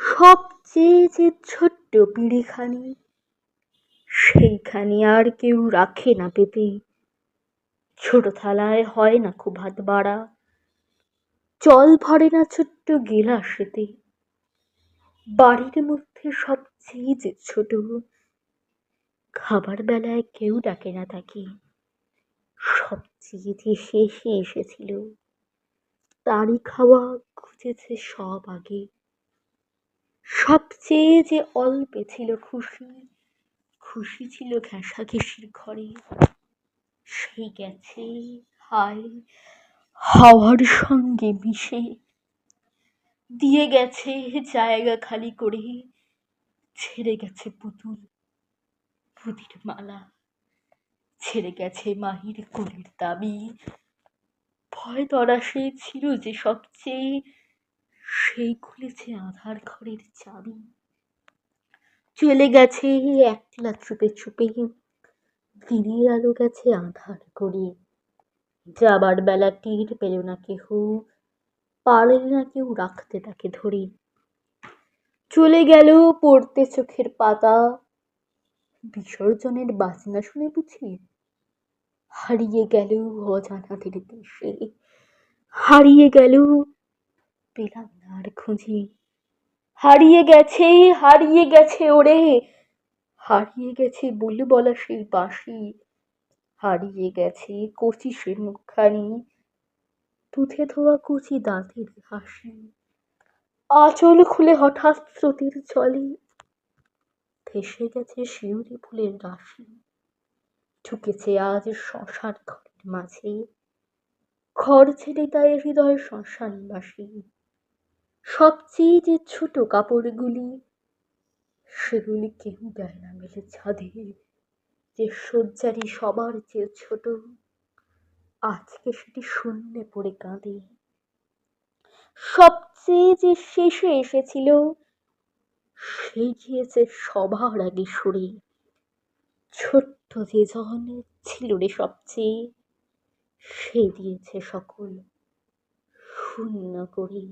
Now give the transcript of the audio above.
সবচেয়ে যে ছোট্ট পিঁড়িখানি, সেইখানি আর কেউ রাখে না পেতে ছোট থালায় হয় না খুব ভাত বাড়া। জল ভরে না ছোট্ট গেলাসেতে। বাড়ির মধ্যে সবচেয়ে যে ছোট, খাবার বেলায় কেউ ডাকে না তাকে। সবচেয়ে যে শেষে এসেছিল, তারই খাওয়া খুঁজেছে সব আগে। সবচেয়ে যে অল্পে ছিল খুশি খুশি ছিল ঘেঁষাঘেঁষির ঘরে। সেই গেছে, হায়, হাওয়ার সঙ্গে মিশে। দিয়ে গেছে জায়গা খালি করে, ছেড়ে গেছে পুতুল, পুতির মালা। ছেড়ে গেছে মাহির কোলের দাবি। ভয় তরাসে ছিল যে সবচেয়ে সেই খুলেছে আধার ঘরের চাবি। চলে গেছে একলা চুপে চুপে। দিনের আলো গেছে আধার করে যাবার বেলা টের পেল না কেহ। পারলে না কেউ রাখতে তাকে ধরে। চলে গেল পড়তে চোখের পাতা। বিসর্জনের বাজনা শুনে বুঝি হারিয়ে গেল অজানাদের দেশে। হারিয়ে গেল পেলাম না আর খুঁজে। হারিয়ে গেছে হারিয়ে গেছে ওরে। হারিয়ে গেছে বলে বলা সেই বাঁশি। হারিয়ে গেছে কচি সে মুখখানি। দুধে ধোয়া কচি দাঁতের হাসি। আঁচল খুলে হঠাৎ স্রোতের চলে ভেসে গেছে শিউরি ফুলের রাশি। ঢুকেছে আজ শ্মশান ঘরের মাঝে। ঘর ছেড়ে তাই হৃদয় শ্মশানবাসী। সবচেয়ে যে ছোট কাপড়গুলি, সেগুলি কেউ দেয় না মেলে ছাদে। যে শয্যারি সবার চেয়ে ছোট, আজকে সেটি শূন্যে পড়ে কাঁদে। সবচেয়ে যে শেষে এসেছিল, সে গিয়েছে সবার আগে সরে। ছোট্ট যে জন ছিল রে সবচেয়ে, সে দিয়েছে সকল শূন্য করে।